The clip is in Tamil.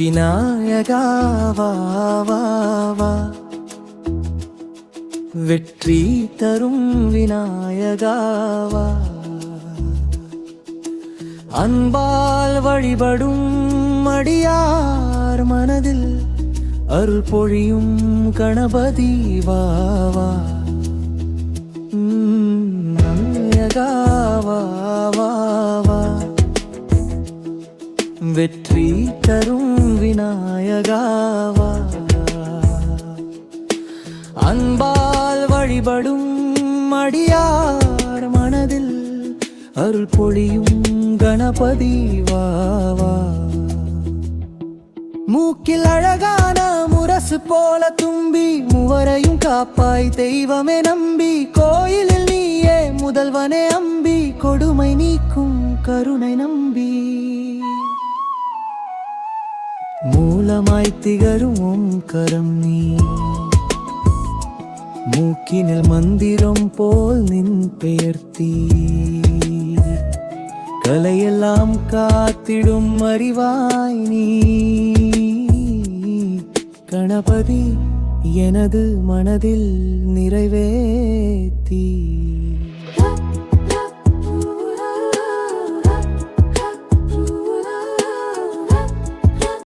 விநாயகா வா வா வெற்றி தரும் விநாயகாவா? அன்பால் வழிபடும் மடியார் மனதில் அருள் பொழியும் கணபதி வாவா நாயகாவா வெற்றி தரும் விநாயகாவா? அன்பால் வழிபடும் அடியார் மனதில் அருள் பொழியும் கணபதி வாவா? மூக்கில் அழகான முரசு போல தும்பி மூவரையும் காப்பாய் தெய்வமே நம்பி கோயிலில் நீயே முதல்வனே அம்பி கொடுமை நீக்கும் கருணை நம்பி. மூலமாய் திகரும் ஓம்கரம் நீ. மூக்கினில் மந்திரம் போல் நின் பெயர்த்தி கலையெல்லாம் காத்திடும் அறிவாய் நீ. கணபதி எனது மனதில் நிறைவே